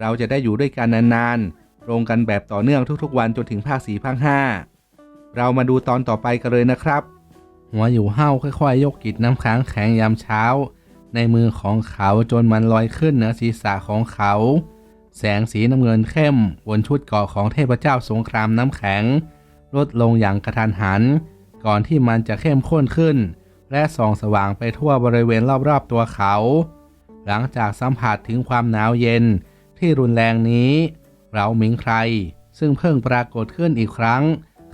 เราจะได้อยู่ด้วยกันนานๆลงกันแบบต่อเนื่องทุกๆ วันจนถึงภาค4ภาค5เรามาดูตอนต่อไปกันเลยนะครับ หัวอยู่เห้าค่อยๆ ยกกิดน้ำค้างแข็งยามเช้า ในมือของเขาจนมันลอยขึ้นเหนือศีรษะของเขา แสงสีน้ำเงินเข้มบนชุดเกราะของเทพเจ้าสงครามน้ำแข็ง ลดลงอย่างกระทันหัน ก่อนที่มันจะเข้มข้นขึ้น และส่องสว่างไปทั่วบริเวณรอบๆตัวเขา หลังจากสัมผัสถึงความหนาวเย็น ที่รุนแรงนี้เราหมิงใคร ซึ่งเพิ่งปรากฏขึ้นอีกครั้ง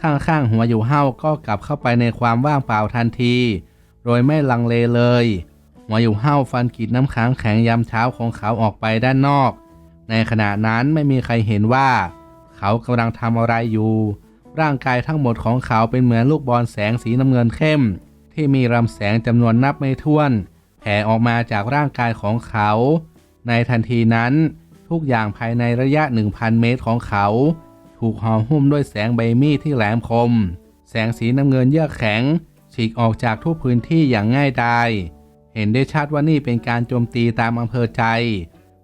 ข้างๆหัวอยู่เห้าก็กลับเข้าไปในความว่างเปล่าทันที โดยไม่ลังเลเลย หัวอยู่เห้าฟันกีดน้ำค้างแข็งยามเช้าของเขาออกไปด้านนอก ในขณะนั้นไม่มีใครเห็นว่า เขากำลังทำอะไรอยู่ ร่างกายทั้งหมดของเขาเป็นเหมือนลูกบอลแสงสีน้ำเงินเข้ม ที่มีรำแสงจำนวนนับไม่ถ้วนแผ่ออกมาจากร่างกายของเขา ในทันทีนั้น ทุกอย่างภายในระยะ 1,000 เมตรของเขา ถูกห่อหุ้มด้วยแสงใบมีดที่แหลมคม แสงสีน้ำเงินเยือกแข็ง ฉีกออกจากทุกพื้นที่อย่างง่ายดายเห็นได้ชัดว่านี่เป็นการโจมตีตามอำเภอใจ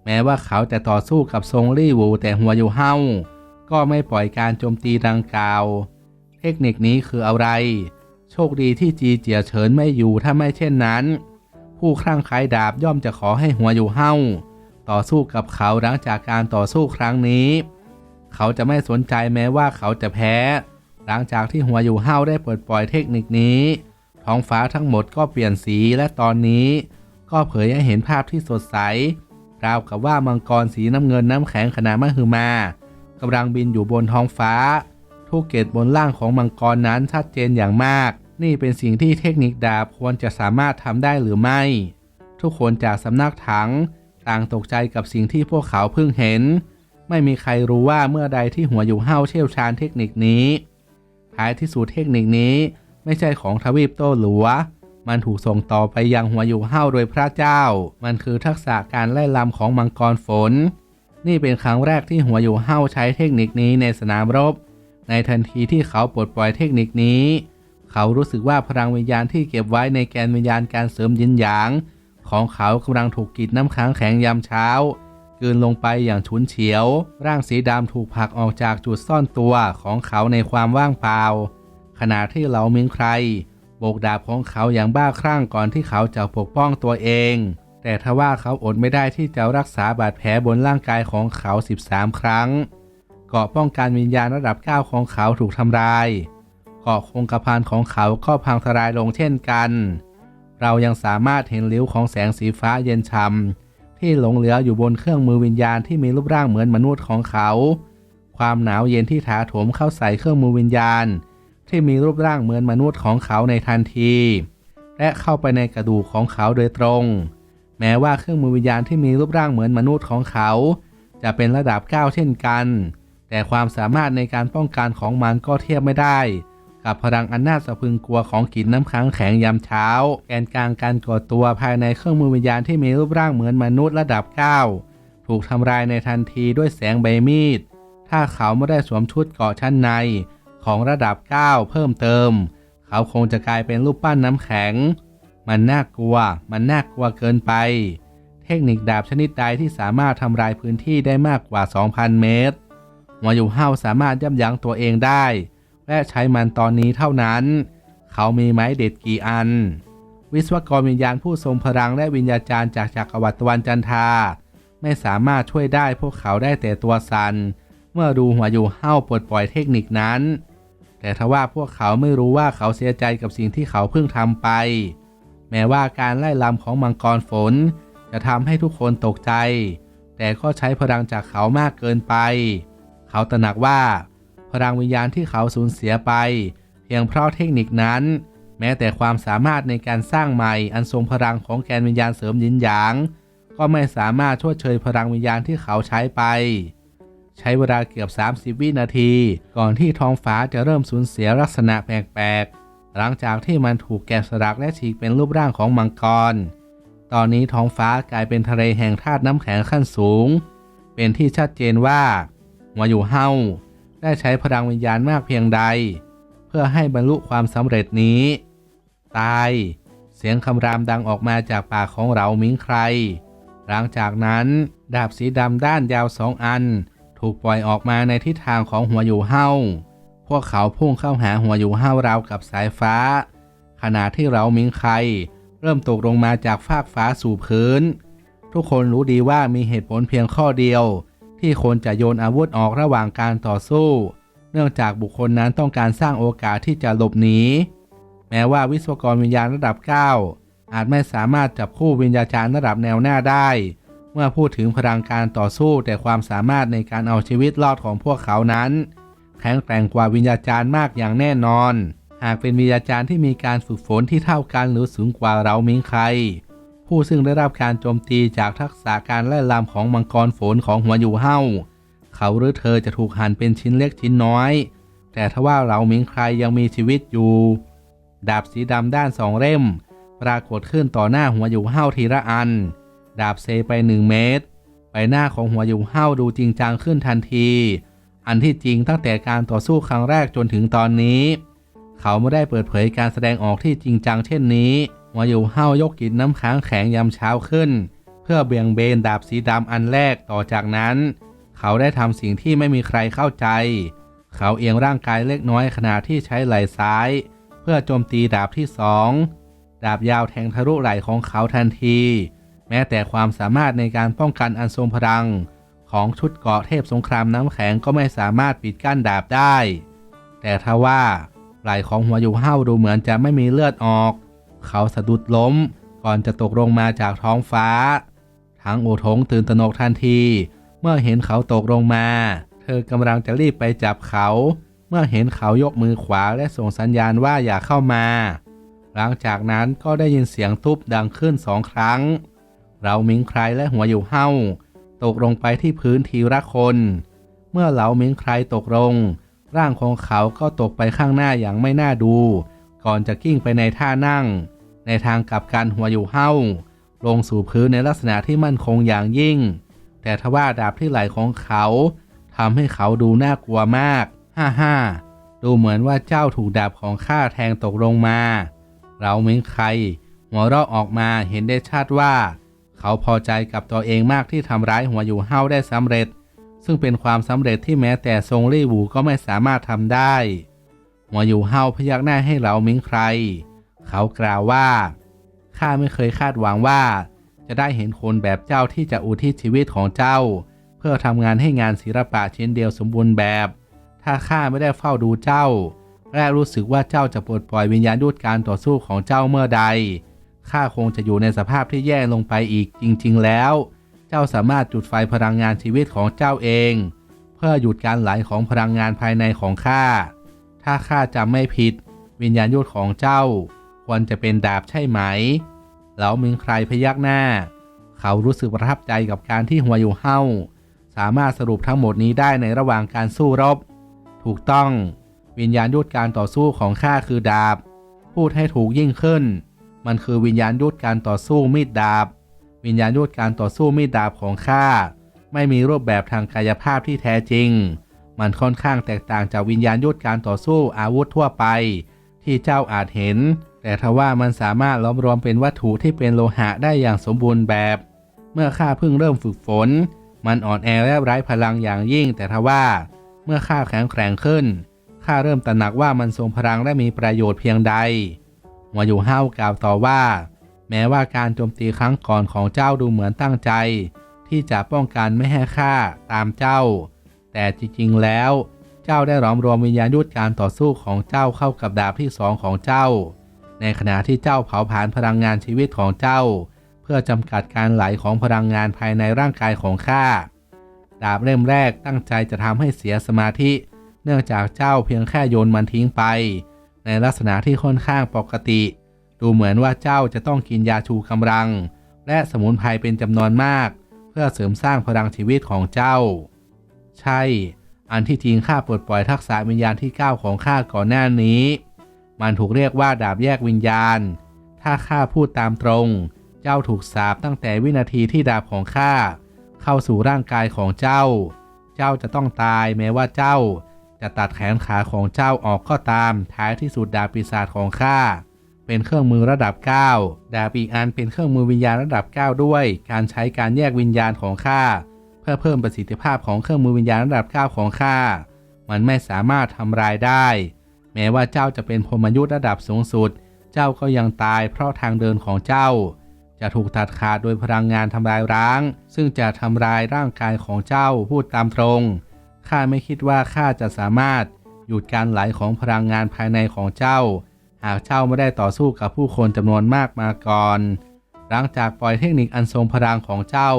แม้ว่าเขาจะต่อสู้กับทรงรี่วูแต่หัวอยู่เห้าก็ไม่ปล่อยการโจมตีดังกล่าว เทคนิคนี้คืออะไร โชคดีที่จีเจียเฉินไม่อยู่ถ้าไม่เช่นนั้น ผู้คลั่งคล้ดาบย่อมจะขอให้หัวอยู่เห้า ต่อสู้กับเขาหลังจากการต่อสู้ครั้งนี้ เขาจะไม่สนใจแม้ว่าเขาจะแพ้ หลังจากที่หัวอยู่เห้าได้เปิดปล่อยเทคนิคนี้ ท้องฟ้าทั้งหมดก็เปลี่ยนสีและตอนนี้ ก็เผยให้เห็นภาพที่สดใส ราวกับว่ามังกรสีน้ำเงินน้ำแข็งขนาดมหึมากำลังบินอยู่บนท้องฟ้า ทุกเกตบนล่างของมังกรนั้นชัดเจนอย่างมาก นี่เป็นสิ่งที่เทคนิคดาบควรจะสามารถทำได้หรือไม่ ทุกคนจากสำนักถัง ต่างตกใจกับสิ่งที่พวกเขาเพิ่งเห็น ไม่มีใครรู้ว่าเมื่อใดที่หัวอยู่เห้าเชี่ยวชาญเทคนิคนี้ ท้ายที่สุดเทคนิคนี้ไม่ใช่ของทวีปโต้หลัว มันถูกส่งต่อไปยังหัวอยู่เห้าโดยพระเจ้า มันคือทักษะการไล่ลำของมังกรฝน นี่เป็นครั้งแรกที่หัวอยู่เห้าใช้เทคนิคนี้ในสนามรบ ในทันทีที่เขาปลดปล่อยเทคนิคนี้ เขารู้สึกว่าพลังวิญญาณที่เก็บไว้ในแกนวิญญาณการเสริมยินหยาง ของเขากำลังถูกกีดน้ำค้างแข็งยามเช้ากืนลงไปอย่างฉุนเฉียว ร่างสีดำถูกผลักออกจากจุดซ่อนตัวของเขาในความว่างเปล่า ขณะที่เหลามิงใคร โบกดาบของเขาอย่างบ้าคลั่งก่อนที่เขาจะปกป้องตัวเอง แต่ทว่าเขาอดไม่ได้ที่จะรักษาบาดแผลบนร่างกายของเขา 13 ครั้ง เกาะป้องกันวิญญาณระดับ 9 ของเขาถูกทำลาย เกาะคงกระพันของเขาก็พังทลายลงเช่นกัน เรายังสามารถเห็นริ้วของแสงสีฟ้าเย็นช่ำที่หลงเหลืออยู่บนเครื่องมือวิญญาณที่มีรูปร่างเหมือนมนุษย์ของเขา ความหนาวเย็นที่ถาโถมเข้าใส่เครื่องมือวิญญาณ ที่มีรูปร่างเหมือนมนุษย์ของเขาในทันที และเข้าไปในกระดูกของเขาโดยตรง แม้ว่าเครื่องมือวิญญาณที่มีรูปร่างเหมือนมนุษย์ของเขา จะเป็นระดับ9เช่นกัน แต่ความสามารถในการป้องกันของมันก็เทียบไม่ได้ กับพลังอันน่าสะพึงกลัวของกินน้ำค้างแข็งยามเช้า แกนกลางการก่อตัวภายในเครื่องมือวิญญาณที่มีรูปร่างเหมือนมนุษย์ระดับ 9 ถูกทำลายในทันทีด้วยแสงใบมีด ถ้าเขาไม่ได้สวมชุดเกาะชั้นในของระดับ 9 เพิ่มเติม เขาคงจะกลายเป็นรูปปั้นน้ำแข็ง มันน่ากลัว มันน่ากลัวเกินไป เทคนิคดาบชนิดใดที่สามารถทำลายพื้นที่ได้มากกว่า 2,000 เมตรหัวอยู่เฮาสามารถยับยั้งตัวเองได้ และใช้มันตอนนี้เท่านั้น เขามีไม้เด็ดกี่อัน วิศวกรวิญญาณผู้ทรงพลังและวิญญาจารย์จากจักรวรรดิตะวันจันทราไม่สามารถช่วยได้พวกเขาได้แต่ตัวสัน เมื่อดูหัวอยู่เห้าปลดปล่อยเทคนิคนั้น แต่ทว่าพวกเขาไม่รู้ว่าเขาเสียใจกับสิ่งที่เขาเพิ่งทำไป แม้ว่าการไล่ลำของมังกรฝน จะทำให้ทุกคนตกใจ แต่ก็ใช้พลังจากเขามากเกินไป เขาตระหนักว่า พลังวิญญาณที่เขาสูญเสียไป เพียงเพราะเทคนิคนั้น แม้แต่ความสามารถในการสร้างใหม่อันทรงพลังของแกนวิญญาณเสริมยินหยาง ก็ไม่สามารถชดเชยพลังวิญญาณที่เขาใช้ไป ใช้เวลาเกือบ 30 วินาที ก่อนที่ท้องฟ้าจะเริ่มสูญเสียลักษณะแปลกๆหลังจากที่มันถูกแกะสลักและฉีกเป็นรูปร่างของมังกร ตอนนี้ท้องฟ้ากลายเป็นทะเลแห่งธาตุน้ำแข็งขั้นสูง เป็นที่ชัดเจนว่าหัวอยู่เฮา ได้ใช้พลังวิญญาณมากเพียงใด เพื่อให้บรรลุความสำเร็จนี้ ตาย เสียงคำรามดังออกมาจากปากของเรามิงใคร หลังจากนั้น ดาบสีดำด้านยาวสองอัน ถูกปล่อยออกมาในทิศทางของหัวอยู่เฮาพวกเขาพุ่งเข้าหาหัวอยู่เฮาราวกับสายฟ้า ขณะที่เรามิงใคร เริ่มตกลงมาจากฟากฟ้าสู่พื้น ทุกคนรู้ดีว่ามีเหตุผลเพียงข้อเดียว ที่คนจะโยนอาวุธออกระหว่างการต่อสู้ เนื่องจากบุคคลนั้นต้องการสร้างโอกาสที่จะหลบหนี แม้ว่าวิศวกรวิญญาณระดับ 9 อาจไม่สามารถจับคู่วิญญาจารย์ระดับแนวหน้าได้ เมื่อพูดถึงพลังการต่อสู้แต่ความสามารถในการเอาชีวิตรอดของพวกเขานั้น แข็งแกร่งกว่าวิญญาจารย์มากอย่างแน่นอน หากเป็นวิญญาจารย์ที่มีการฝึกฝนที่เท่ากันหรือสูงกว่าเรามิงใคร ผู้ซึ่งได้รับการโจมตีจากทักษะการไล่ลำของมังกรฝนของหัวอยู่เฮ้าเขาหรือเธอจะถูกหั่นเป็นชิ้นเล็กชิ้นน้อย แต่ทว่าเรามิงใครยังมีชีวิตอยู่ ดาบสีดำด้านสองเล่ม ปรากฏขึ้นต่อหน้าหัวอยู่เฮ้าทีละอัน ดาบเซไปหนึ่งเมตรใบหน้าของหัวอยู่เฮ้าดูจริงจังขึ้นทันที อันที่จริงตั้งแต่การต่อสู้ครั้งแรกจนถึงตอนนี้ เขาไม่ได้เปิดเผยการแสดงออกที่จริงจังเช่นนี้ หัวอยู่เฮ้ายกกินน้ำค้างแข็งยามเช้าขึ้น เพื่อเบี่ยงเบนดาบสีดำอันแรกต่อจากนั้น เขาได้ทำสิ่งที่ไม่มีใครเข้าใจ เขาเอียงร่างกายเล็กน้อยขณะที่ใช้ไหล่ซ้าย เพื่อโจมตีดาบที่สองดาบยาวแทงทะลุไหล่ของเขาทันที แม้แต่ความสามารถในการป้องกันอันทรงพลัง ของชุดเกราะเทพสงครามน้ำแข็งก็ไม่สามารถปิดกั้นดาบได้ แต่ทว่าไหล่ของหัวอยู่เห้าดูเหมือนจะไม่มีเลือดออก เขาสะดุดล้ม ก่อนจะตกลงมาจากท้องฟ้า ทั้งโอทงตื่นตระหนกทันที เมื่อเห็นเขาตกลงมา เธอกำลังจะรีบไปจับเขา เมื่อเห็นเขายกมือขวาและส่งสัญญาณว่าอย่าเข้ามา หลังจากนั้นก็ได้ยินเสียงทุบดังขึ้นสองครั้ง เรามิงใครและหัวอยู่เห้าตกลงไปที่พื้นทีละคน เมื่อเหลามิงใครตกลง ร่างของเขาก็ตกไปข้างหน้าอย่างไม่น่าดู ก่อนจะกิ้งไปในท่านั่ง ในทางกลับกันหัวอยู่เห้า ลงสู่พื้นในลักษณะที่มั่นคงอย่างยิ่ง แต่ทว่าดาบที่ไหลของเขาทำให้เขาดูน่ากลัวมาก ฮ่าฮ่าดูเหมือนว่าเจ้าถูกดาบของข้าแทงตกลงมา เราเมิงใคร หัวเราะออกมาเห็นได้ชัดว่า เขาพอใจกับตัวเองมากที่ทำร้ายหัวอยู่เฮาได้สำเร็จ ซึ่งเป็นความสำเร็จที่แม้แต่ทรงลี่หูก็ไม่สามารถทำได้ หัวอยู่เฮาพยักหน้าให้เราเมิงใคร เขากล่าวว่า ข้าไม่เคยคาดหวังว่า จะได้เห็นคนแบบเจ้าที่จะอุทิศชีวิตของเจ้า เพื่อทำงานให้งานศิลปะชิ้นเดียวสมบูรณ์แบบ ถ้าข้าไม่ได้เฝ้าดูเจ้าและรู้สึกว่าเจ้าจะปลดปล่อยวิญญาณยุดการต่อสู้ของเจ้าเมื่อใด ข้าคงจะอยู่ในสภาพที่แย่ลงไปอีกจริง ๆ แล้ว เจ้าสามารถจุดไฟพลังงานชีวิตของเจ้าเอง เพื่อหยุดการไหลของพลังงานภายในของข้า ถ้าข้าจำไม่ผิด วิญญาณยุดของเจ้า ควรจะเป็นดาบใช่ไหม แล้วมิงใครพยักหน้า เขารู้สึกประทับใจกับการที่หัวอยู่เฮ้าสามารถสรุปทั้งหมดนี้ได้ในระหว่างการสู้รบ ถูกต้อง วิญญาณยุทธการต่อสู้ของข้าคือดาบ พูดให้ถูกยิ่งขึ้น มันคือวิญญาณยุทธการต่อสู้มีดดาบ วิญญาณยุทธการต่อสู้มีดดาบของข้าไม่มีรูปแบบทางกายภาพที่แท้จริง มันค่อนข้างแตกต่างจากวิญญาณยุทธการต่อสู้อาวุธทั่วไป ที่เจ้าอาจเห็น แต่ทว่ามันสามารถล้อมรวมเป็นวัตถุที่เป็นโลหะได้อย่างสมบูรณ์แบบ เมื่อข้าเพิ่งเริ่มฝึกฝน มันอ่อนแอและไร้พลังอย่างยิ่ง แต่ทว่า เมื่อข้าแข็งแกร่งขึ้นข้าเริ่มตระหนักว่ามันทรงพลังและมีประโยชน์เพียงใดหัวอยู่ห้าวกล่าวต่อว่า แม้ว่าการโจมตีครั้งก่อนของเจ้าดูเหมือนตั้งใจ ที่จะป้องกันไม่ให้ข้าตามเจ้า แต่จริงๆแล้ว เจ้าได้หลอมรวมวิญญาณยุทธการต่อสู้ของเจ้าเข้ากับดาบที่สองของเจ้า ในขณะที่เจ้าเผาผลาญพลังงานชีวิตของเจ้า เพื่อจำกัดการไหลของพลังงานภายในร่างกายของข้าดาบเล่มแรกตั้งใจจะทำให้เสียสมาธิ เนื่องจากเจ้าเพียงแค่โยนมันทิ้งไป ในลักษณะที่ค่อนข้างปกติ ดูเหมือนว่าเจ้าจะต้องกินยาชูกำลัง และสมุนไพรเป็นจำนวนมาก เพื่อเสริมสร้างพลังชีวิตของเจ้า ใช่ อันที่จริงข้าปลดปล่อยทักษะวิญญาณที่ 9 ของข้าก่อนหน้านี้ มันถูกเรียกว่าดาบแยกวิญญาณ ถ้าข้าพูดตามตรง เจ้าถูกสาปตั้งแต่วินาทีที่ดาบของข้าเข้าสู่ร่างกายของเจ้า เจ้าจะต้องตายแม้ว่าเจ้า จะตัดแขนขาของเจ้าออกก็ตาม ท้ายที่สุดดาบปีศาจของข้าเป็นเครื่องมือระดับ 9 ดาบอีกอันเป็นเครื่องมือวิญญาณระดับ 9 ด้วย การใช้การแยกวิญญาณของข้า เพื่อเพิ่มประสิทธิภาพของเครื่องมือวิญญาณระดับ9ของข้า มันไม่สามารถทำลายได้ แม้ว่าเจ้าจะเป็นพรหมยุทธ์ระดับสูงสุด เจ้าก็ยังตายเพราะทางเดินของเจ้า จะถูกตัดขาดโดยพลังงานทำลายร้าง ซึ่งจะทำลายร่างกายของเจ้าพูดตามตรงข้าไม่คิดว่าข้าจะสามารถหยุดการไหลของพลังงานภายในของเจ้า หากเจ้าไม่ได้ต่อสู้กับผู้คนจำนวนมากมาก่อน หลังจากปล่อยเทคนิคอันทรงพลังของเจ้า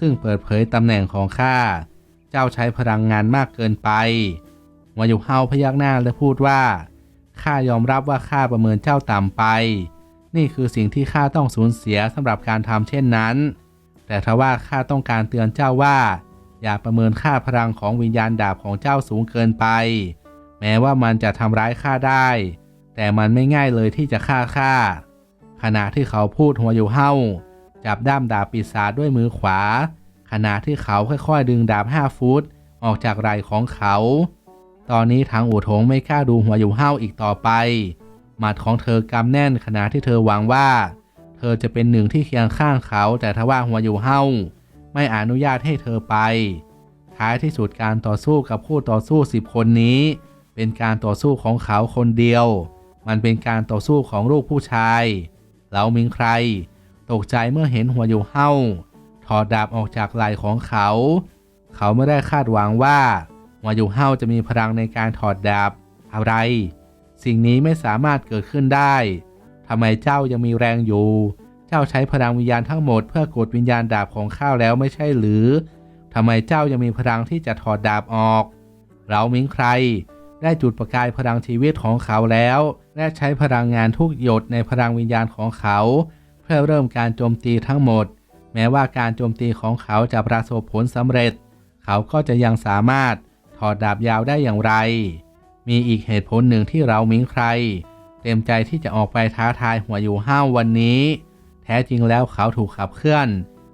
ซึ่งเปิดเผยตำแหน่งของข้า เจ้าใช้พลังงานมากเกินไปวายุเฮาพยักหน้าและพูดว่า ข้ายอมรับว่าข้าประเมินเจ้าต่ำไป นี่คือสิ่งที่ข้าต้องสูญเสียสำหรับการทำเช่นนั้น แต่ทว่าข้าต้องการเตือนเจ้าว่า อย่าประเมินค่าพลังของวิญญาณดาบของเจ้าสูงเกินไป แม้ว่ามันจะทำร้ายข้าได้ แต่มันไม่ง่ายเลยที่จะฆ่าข้าขณะที่เขาพูดหัวอยู่เห้า จับด้ามดาบปีศาจด้วยมือขวา ขณะที่เขาค่อยๆดึงดาบห้าฟุต ออกจากไหล่ของเขา ตอนนี้ทางอู่ทงไม่กล้าดูหัวอยู่เห้าอีกต่อไป หมัดของเธอกำแน่นขณะที่เธอหวังว่า เธอจะเป็นหนึ่งที่เคียงข้างเขา แต่ทว่าหัวอยู่เห้า ไม่อนุญาตให้เธอไป ท้ายที่สุดการต่อสู้กับคู่ต่อสู้สิบคนนี้ เป็นการต่อสู้ของเขาคนเดียว มันเป็นการต่อสู้ของลูกผู้ชายแล้วมิงใคร ตกใจเมื่อเห็นหัวอยู่เห้าถอดดาบออกจากไหล่ของเขา เขาไม่ได้คาดหวังว่า หัวอยู่เห้าจะมีพลังในการถอดดาบอะไร สิ่งนี้ไม่สามารถเกิดขึ้นได้ทำไมเจ้ายังมีแรงอยู่ เจ้าใช้พลังวิญญาณทั้งหมดเพื่อกดวิญญาณดาบของข้าแล้วไม่ใช่หรือทำไมเจ้ายังมีพลังที่จะถอดดาบออก เรามิงใคร ได้จุดประกายพลังชีวิตของเขาแล้ว และใช้พลังงานทุกหยดในพลังวิญญาณของเขา พื่อเริ่มการโจมตีทั้งหมด แม้ว่าการโจมตีของเขาจะประสบผลสำเร็จ เขาก็จะยังสามารถถอดดาบยาวได้อย่างไร มีอีกเหตุผลหนึ่งที่เรามิงใคร เต็มใจที่จะออกไปท้าทายหัวอยู่ห้าววันนี้ แท้จริงแล้วเขาถูกขับเคลื่อน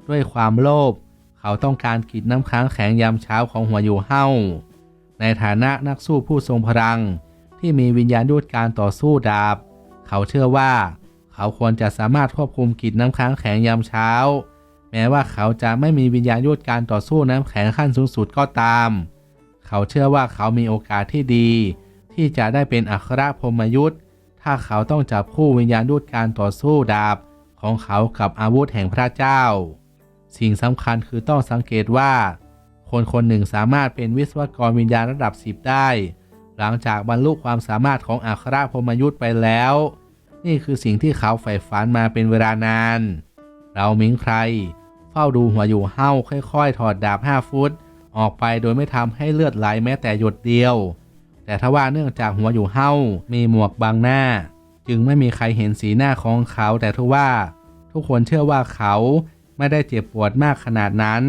ด้วยความโลภเขาต้องการกินน้ำค้างแข็งยามเช้าของหัวอยู่เฮ้าในฐานะนักสู้ผู้ทรงพลัง ที่มีวิญญาณยุทธการต่อสู้ดาบ เขาเชื่อว่า เขาควรจะสามารถควบคุมกิจน้ำค้างแข็งยามเช้า แม้ว่าเขาจะไม่มีวิญญาณยุทธการต่อสู้น้ำแข็งขั้นสูงสุดก็ตาม เขาเชื่อว่าเขามีโอกาสที่ดี ที่จะได้เป็นอัครพรหมยุทธถ้าเขาต้องจับคู่วิญญาณยุทธการต่อสู้ดาบของเขากับอาวุธแห่งพระเจ้า สิ่งสำคัญคือต้องสังเกตว่า คนคนหนึ่งสามารถเป็นวิศวกรวิญญาณระดับ 10 ได้ หลังจากบรรลุความสามารถของอัครพรหมยุทธ์ไปแล้ว นี่คือสิ่งที่เขาใฝ่ฝันมาเป็นเวลานาน เรามิงใคร เฝ้าดูหัวอยู่เห้าค่อยๆ ถอดดาบ5ฟุต ออกไปโดยไม่ทำให้เลือดไหลแม้แต่หยดเดียว แต่ทว่าเนื่องจากหัวอยู่เห้ามีหมวกบังหน้า จึงไม่มีใครเห็นสีหน้าของเขาแต่ทว่า ทุกคนเชื่อว่าเขาไม่ได้เจ็บปวดมากขนาดนั้น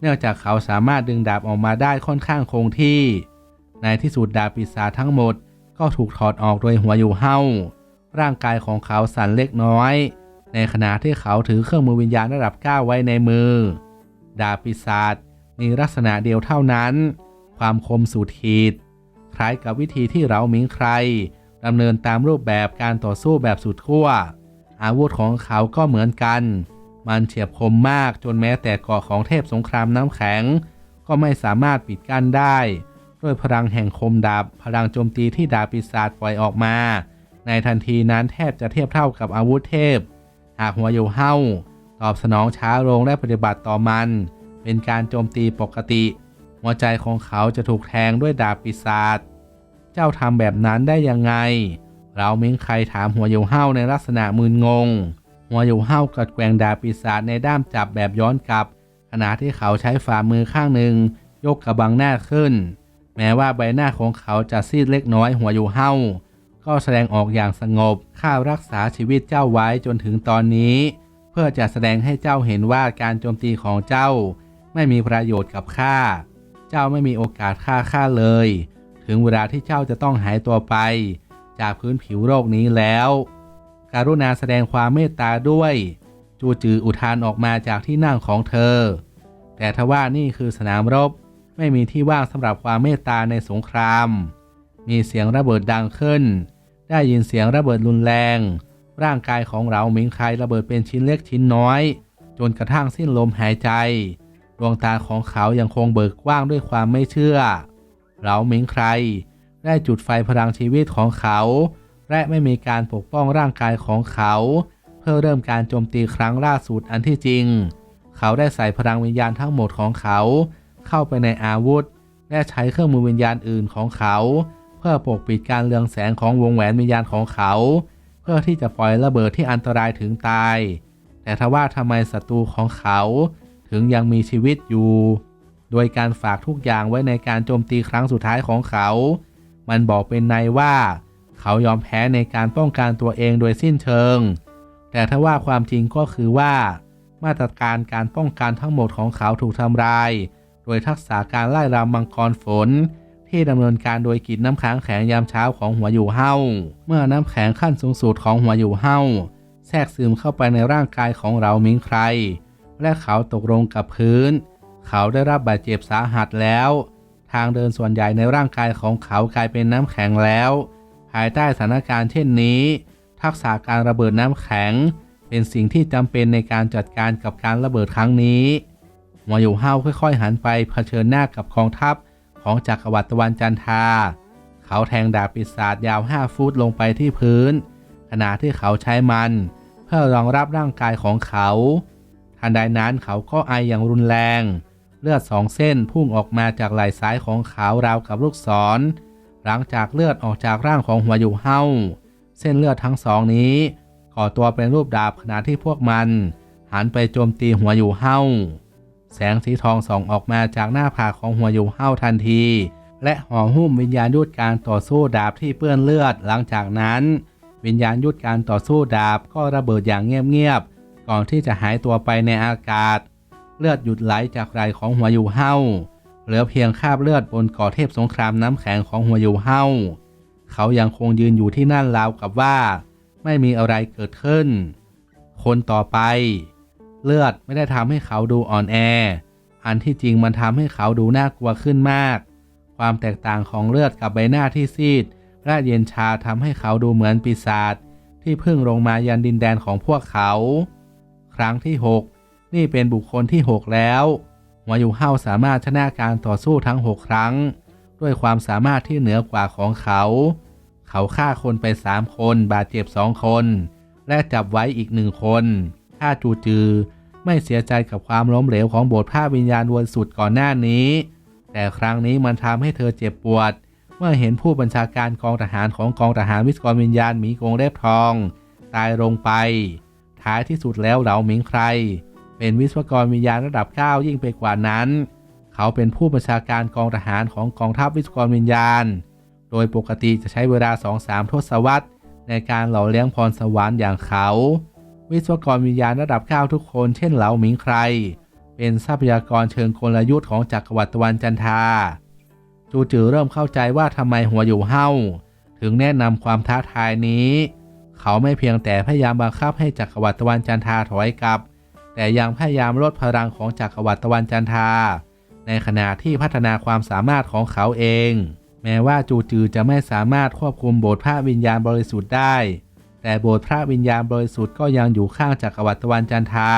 เนื่องจากเขาสามารถดึงดาบออกมาได้ค่อนข้างคงที่ ในที่สุดดาบปีศาจทั้งหมดก็ถูกถอดออกโดยหัวอยู่เห้า ร่างกายของเขาสั่นเล็กน้อย ในขณะที่เขาถือเครื่องมือวิญญาณระดับ 9 ไว้ในมือ ดาบปีศาจมีลักษณะเดียวเท่านั้น ความคมสุดขีด คล้ายกับวิธีที่เราหมิงใครดำเนินตามรูปแบบการต่อสู้แบบสุดขั้ว อาวุธของเขาก็เหมือนกัน มันเฉียบคมมากจนแม้แต่กาะของเทพสงครามน้ำแข็ง ก็ไม่สามารถปิดกั้นได้ ด้วยพลังแห่งคมดาบพลังโจมตีที่ดาบปีศาจปล่อยออกมา ในทันทีนั้นแทบจะเทียบเท่ากับอาวุธเทพ หากหัวโยเฮ้าตอบสนองช้าลงและปฏิบัติต่อมัน เป็นการโจมตีปกติ หัวใจของเขาจะถูกแทงด้วยดาบปีศาจเจ้าทำแบบนั้นได้ยังไง เราเม้งใครถามหัวโยเฮ้าในลักษณะมึนงง หัวโยเฮ้ากัดแกวงดาบปีศาจในด้ามจับแบบย้อนกลับ ขณะที่เขาใช้ฝ่ามือข้างหนึ่งยกกระบังหน้าขึ้น แม้ว่าใบหน้าของเขาจะซีดเล็กน้อยหัวโยเฮ้า ก็แสดงออกอย่างสงบข้ารักษาชีวิตเจ้าไว้จนถึงตอนนี้ เพื่อจะแสดงให้เจ้าเห็นว่าการโจมตีของเจ้า ไม่มีประโยชน์กับข้าเจ้าไม่มีโอกาสฆ่าข้าเลย ถึงเวลาที่เจ้าจะต้องหายตัวไป จากพื้นผิวโลกนี้แล้วการุณาแสดงความเมตตาด้วย จูจืออุทานออกมาจากที่นั่งของเธอ แต่ทว่านี่คือสนามรบ ไม่มีที่ว่างสำหรับความเมตตาในสงคราม มีเสียงระเบิดดังขึ้น ได้ยินเสียงระเบิดรุนแรง ร่างกายของเราหมิงใครระเบิดเป็นชิ้นเล็กชิ้นน้อย จนกระทั่งสิ้นลมหายใจ ดวงตาของเขายังคงเบิกกว้างด้วยความไม่เชื่อ เราหมิงใคร ได้จุดไฟพลังชีวิตของเขา และไม่มีการปกป้องร่างกายของเขา เพื่อเริ่มการโจมตีครั้งล่าสุดอันที่จริง เขาได้ใส่พลังวิญญาณทั้งหมดของเขา เข้าไปในอาวุธ และใช้เครื่องมือวิญญาณอื่นของเขา เพื่อปกปิดการเลืองแสงของวงแหวนวิญญาณของเขา เพื่อที่จะปล่อยระเบิดที่อันตรายถึงตาย แต่ทว่าทำไมศัตรูของเขาถึงยังมีชีวิตอยู่ โดยการฝากทุกอย่างไว้ในการโจมตีครั้งสุดท้ายของเขา มันบอกเป็นในว่า เขายอมแพ้ในการป้องกันตัวเองโดยสิ้นเชิง แต่ถ้าว่าความจริงก็คือว่า มาตรการการป้องกันทั้งหมดของเขาถูกทำลาย โดยทักษะการไล่รำมังกรฝน ที่ดำเนินการโดยกิจน้ำค้างแข็งยามเช้าของหัวอยู่เห้าเมื่อน้ำแข็งขั้นสูงสุดของหัวอยู่เห้าแทรกซึมเข้าไปในร่างกายของเรามิงใคร และเขาตกลงกับพื้น เขาได้รับบาดเจ็บสาหัสแล้ว ทางเดินส่วนใหญ่ในร่างกายของเขากลายเป็นน้ำแข็งแล้ว ภายใต้สถานการณ์เช่นนี้ ทักษะการระเบิดน้ำแข็ง เป็นสิ่งที่จำเป็นในการจัดการกับการระเบิดครั้งนี้หัวอยู่เฮาค่อยๆ หันไปเผชิญหน้ากับกองทัพ ของจักรวรรดิตะวันจันทา เขาแทงดาบปีศาจยาว 5 ฟุตลงไปที่พื้น ขณะที่เขาใช้มัน เพื่อรองรับร่างกายของเขา ทันใดนั้นเขาก็ไออย่างรุนแรง เลือดสองเส้นพุ่งออกมาจากไหล่ซ้ายของเขาราวกับลูกศร หลังจากเลือดออกจากร่างของหัวอยู่เฮาเส้นเลือดทั้งสองนี้ก่อตัวเป็นรูปดาบขณะที่พวกมัน หันไปโจมตีหัวอยู่เฮา แสงสีทองส่องออกมาจากหน้าผากของหัวอยู่เฮาทันที และห่อหุ้มวิญญาณยุทธการต่อสู้ดาบที่เปื้อนเลือด หลังจากนั้น วิญญาณยุทธการต่อสู้ดาบก็ระเบิดอย่างเงียบๆก่อนที่จะหายตัวไปในอากาศ เลือดหยุดไหลจากไหลของหัวอยู่เฮาเหลือเพียงคราบเลือดบนก่อเทพสงครามน้ำแข็งของหัวอยู่เฮาเขายังคงยืนอยู่ที่นั่นราวกับว่า ไม่มีอะไรเกิดขึ้น คนต่อไป เลือดไม่ได้ทำให้เขาดูอ่อนแอ อันที่จริงมันทำให้เขาดูน่ากลัวขึ้นมาก ความแตกต่างของเลือดกับใบหน้าที่ซีดและเย็นชาทำให้เขาดูเหมือนปีศาจที่เพิ่งลงมายันดินแดนของพวกเขา ครั้งที่ 6 นี่เป็นบุคคลที่ 6 แล้วหัวอยู่เฮาสามารถชนะการต่อสู้ทั้ง 6 ครั้ง ด้วยความสามารถที่เหนือกว่าของเขา เขาฆ่าคนไป 3 คนบาดเจ็บ 2 คน และจับไว้อีกหนึ่งคน ถ้าจูจือ ไม่เสียใจกับความล้มเหลวของบสถ์ภาพวิญญาณวนสุดก่อนหน้านี้ แต่ครั้งนี้มันทำให้เธอเจ็บปวด เมื่อเห็นผู้บัญชาการกองทหารของกองทหารวิศกรวิญญาณหมีกงเล็บทอง ตายลงไป ท้ายที่สุดแล้วเหลาหมิงใคร เป็นวิศวกรวิญญาณระดับ9ยิ่งไปกว่านั้น เขาเป็นผู้บัญชาการกองทหารของกองทัพวิศวกรวิญญาณ โดยปกติจะใช้เวลา2-3ทศวรรษในการหล่อเลี้ยงพรสวรรค์อย่างเขา วิศวกรวิญญาณระดับ9ทุกคน เช่นเหลาหมิงใคร เป็นทรัพยากรเชิงกลยุทธ์ของจักรวรรดิตะวันจันทา จูจือเริ่มเข้าใจว่าทำไมหัวอยู่เฮาถึงแนะนำความท้าทายนี้ เขาไม่เพียงแต่พยายามบังคับให้จักรวรรดิตะวันจันทาถอยกลับ แต่ยังพยายามลดพลังของจักรวรรดิตะวันจันทา ในขณะที่พัฒนาความสามารถของเขาเอง แม้ว่าจูจือจะไม่สามารถควบคุมโบสถ์พระวิญญาณบริสุทธิ์ได้ แต่โบสถ์พระวิญญาณบริสุทธิ์ก็ยังอยู่ข้างจักรวรรดิตะวันจันทรา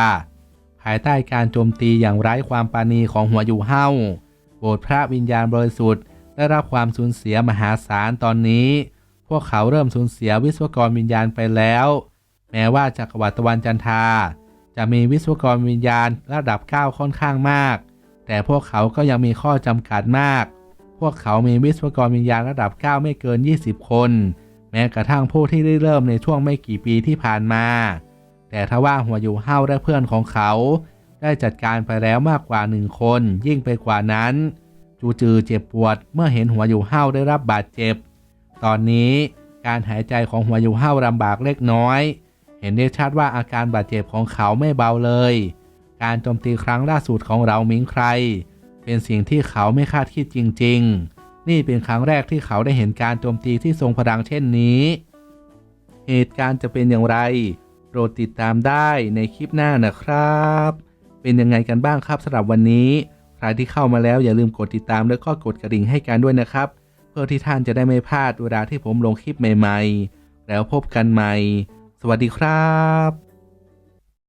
ภายใต้การโจมตีอย่างไร้ความปราณีของหัวอยู่เฮ้าโบสถ์พระวิญญาณบริสุทธิ์ได้รับความสูญเสียมหาศาลตอนนี้ พวกเขาเริ่มสูญเสียวิศวกรวิญญาณไปแล้ว แม้ว่าจักรวรรดิตะวันจันทราจะมีวิศวกรวิญญาณระดับ9ค่อนข้างมาก แต่พวกเขาก็ยังมีข้อจำกัดมาก พวกเขามีวิศวกรวิญญาณระดับ 9 ไม่เกิน 20 คน แม้กระทั่งผู้ที่ได้เริ่มในช่วงไม่กี่ปีที่ผ่านมา แต่ถ้าว่าหัวอยู่เฮ้าและเพื่อนของเขา ได้จัดการไปแล้วมากกว่าหนึ่งคน ยิ่งไปกว่านั้น จูจือเจ็บปวดเมื่อเห็นหัวอยู่เฮ้าได้รับบาดเจ็บ ตอนนี้การหายใจของหัวอยู่เฮ้าลำบากเล็กน้อย เห็นได้ชัดว่าอาการบาดเจ็บของเขาไม่เบาเลย การโจมตีครั้งล่าสุดของเรามิงใคร เป็นสิ่งที่เขาไม่คาดคิดจริง ๆ นี่เป็นครั้งแรกที่เขาได้เห็นการโจมตีที่ทรงพลังเช่นนี้ เหตุการณ์จะเป็นอย่างไร โปรดติดตามได้ในคลิปหน้านะครับ เป็นยังไงกันบ้างครับสำหรับวันนี้ ใครที่เข้ามาแล้วอย่าลืมกดติดตามแล้วก็กดกระดิ่งให้กันด้วยนะครับ เพื่อที่ท่านจะได้ไม่พลาดเวลาที่ผมลงคลิปใหม่ ๆ แล้วพบกันใหม่ สวัสดีครับ